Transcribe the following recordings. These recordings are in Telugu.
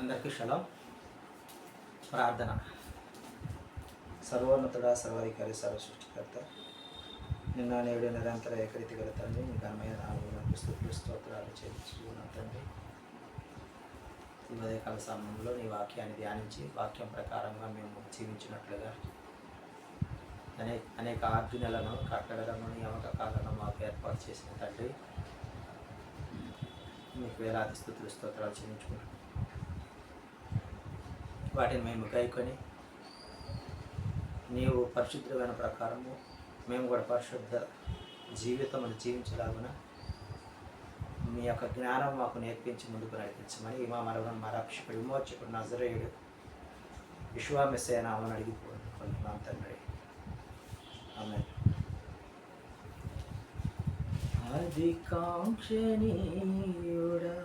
అందరికీ శలం ప్రార్థన. సర్వోన్నతుడ సర్వాధికారి సర్వ సృష్టికర్త నిన్న నేడు నిరంతర ఏకరీతి గల తండ్రి మీ ఘనమైన నాలుగు స్థుతులు స్తోత్రాలు చేయించుకున్న తండ్రి. ఈ ఉదయకాల సమయంలో నీ వాక్యాన్ని ధ్యానించి వాక్యం ప్రకారంగా మేము జీవించినట్లుగా అనేక అనేక ఆజ్ఞలను కట్టడలను నియామకాలను మాకు ఏర్పాటు చేసిన తండ్రి మీకు వేలాది స్థుతులు స్తోత్రాలు చెల్లించుకుంటాం వాటిని మేము గైకొని నీవు పరిశుద్ధమైన ప్రకారము మేము కూడా పరిశుద్ధ జీవితం జీవించలాగున మీ యొక్క జ్ఞానం మాకు నేర్పించి ముందుకు నడిపించమని మా మరణ మా రక్షకుడు విమోచకుడు నజరేయుడు విశ్వామిసేనామని అడిగిపోతున్నాం తండ్రి. ఆమె అధికాంక్షణీయుడా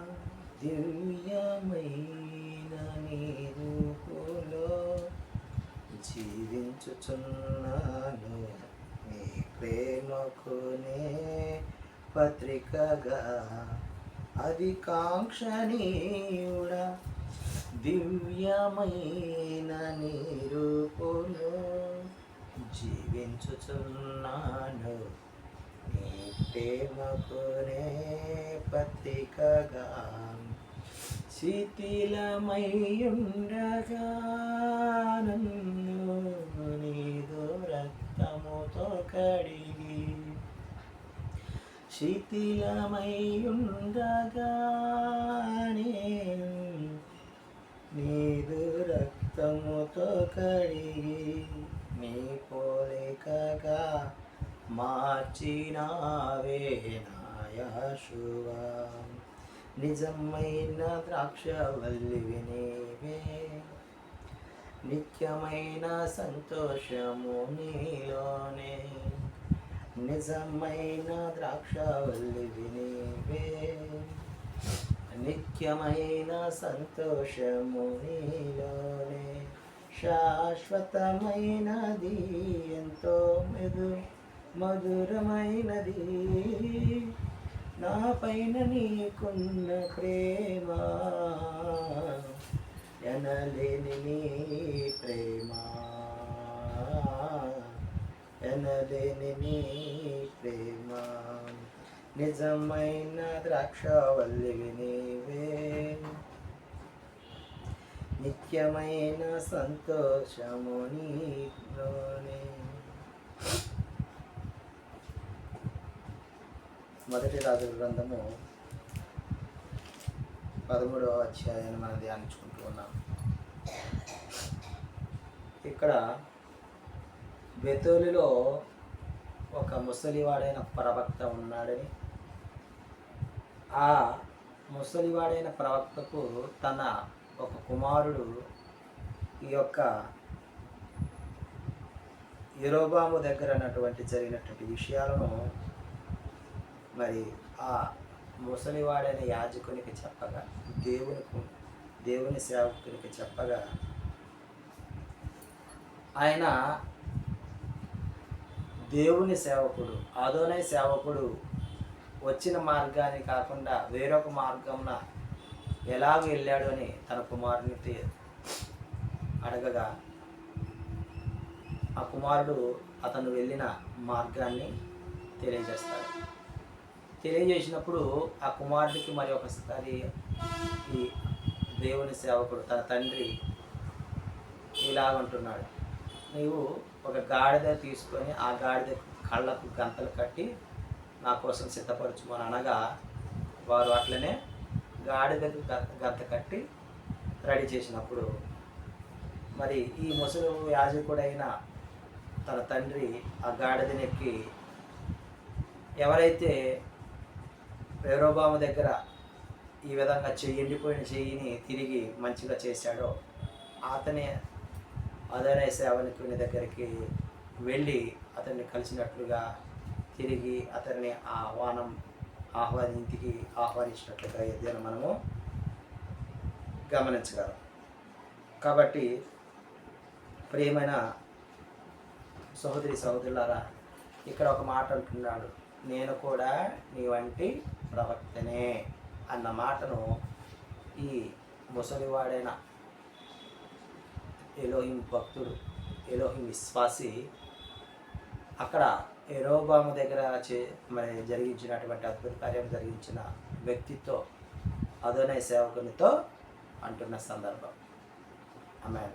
ప్రేమకునే పత్రికగా అధికాంక్షణీయుడా దివ్యమైన నిరూపును జీవించుచున్నాను. నీ ప్రేమకునే పత్రికగా శిథిలమై నన్ను నీదు రక్తముతో కడిగి శిథిలమయ్యుండగానే నీదు రక్తముతో కడిగి నీ పోలికగా మార్చినావే నాయశువా. నిజమైన ద్రాక్షవల్లివి నీవే. నిత్యమైన సంతోషము నీలోనే. నిజమైన ద్రాక్షవల్లివి నీవే నిత్యమైన సంతోషము నీలోనే. శాశ్వతమైనది ఎంతో మెదు మధురమైనది. నా పైన నీకున్న ప్రేమ ఎనలేని నీ ఎనలేని నీ ప్రేమ. నిజమైన ద్రాక్షవల్లివి నీవే. నిత్యమైన సంతోషము నీలోనే. మొదటి రాజుల గ్రంథము పదమూడవ అధ్యాయాన్ని మనం ధ్యానించుకుంటూ ఉన్నాం. ఇక్కడ బెతోలిలో ఒక ముసలివాడైన ప్రవక్త ఉన్నాడని. ఆ ముసలివాడైన ప్రవక్తకు తన ఒక కుమారుడు ఈ యొక్క యరోబాము దగ్గర ఉన్నటువంటి జరిగినటువంటి విషయాలను మరి ఆ ముసలివాడైన యాజకునికి చెప్పగా దేవునికి దేవుని సేవకునికి చెప్పగా ఆయన దేవుని సేవకుడు అదోనే సేవకుడు వచ్చిన మార్గాన్ని కాకుండా వేరొక మార్గంన ఎలాగ వెళ్ళాడు అని తన కుమారుని అడగగా ఆ కుమారుడు అతను వెళ్ళిన మార్గాన్ని తెలియజేస్తాడు. తెలియజేసినప్పుడు ఆ కుమారుడికి మరి ఒకసారి ఈ దేవుని సేవకుడు తన తండ్రి ఇలాగంటున్నాడు నీవు ఒక గాడిద తీసుకొని ఆ గాడిద కళ్ళకు గంతలు కట్టి నా కోసం సిద్ధపరచుమని అనగా వారు అట్లనే గాడిదకు గంత గంత కట్టి రెడీ చేసినప్పుడు మరి ఈ ముసలి యాజకుడైన తన తండ్రి ఆ గాడిదనెక్కి ఎవరైతే వేరోబాము దగ్గర ఈ విధంగా చెయ్యి ఎండిపోయిన చెయ్యిని తిరిగి మంచిగా చేశాడో అతనే అదనే సేవనికుని దగ్గరికి వెళ్ళి అతన్ని కలిసినట్లుగా తిరిగి అతన్ని ఆహ్వానం ఆహ్వాని ఇంటికి ఆహ్వానించినట్లుగా ఏదైనా మనము గమనించగలం. కాబట్టి ప్రియమైన సహోదరి సహోదరులారా ఇక్కడ ఒక మాట అంటున్నాడు. నేను కూడా నీ వంటి ప్రవక్తనే అన్న మాటను ఈ ముసలివాడైన ఎలోహిం భక్తుడు ఎలోహిం విశ్వాసి. అక్కడ ఎరోబాము దగ్గర చే మరి జరిగించినటువంటి అద్భుత కార్యం జరిగించిన వ్యక్తితో అదోనై సేవకునితో అంటున్న సందర్భం. ఆమె